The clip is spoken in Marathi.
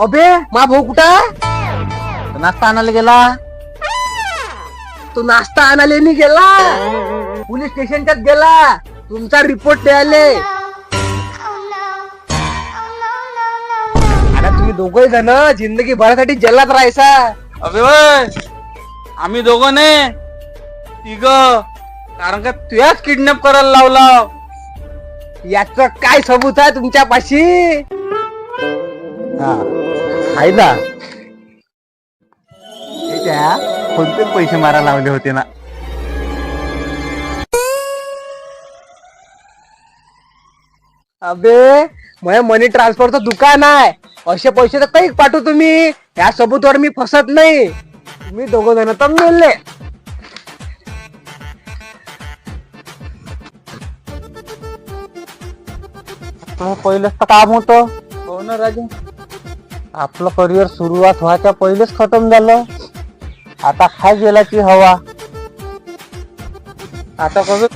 अबे मा भाऊ कुठं नाश्ता आणायला गेला. तो नाश्ता आणायला नाही गेला. पोलीस स्टेशनच्यात गेला. तुमचा रिपोर्ट द्यायले. आता तुम्ही दोघही जण जिंदगी भरासाठी जल्लात राहायचा. अबे वय आम्ही दोघं ने तिघ. कारण का तुयाच किडनॅप करायला लावला. याच काय सबूत आहे तुमच्या पाशी आहे ना? त्या कोणते पैसे मारायला लावले होते ना. अबे मग मनी ट्रान्सफरचं दुकान आहे. असे पैसे तर काही पाठवू तुम्ही? या सबूतवर मी फसत नाही. तुम्ही दोघं जण तर मिळले पहिलेच तर काम होतं. हो ना राजू. आपलं करिअर सुरुवात व्हायच्या पहिलेच खतम झालं. आता खाय गेलाची हवा. आता कसं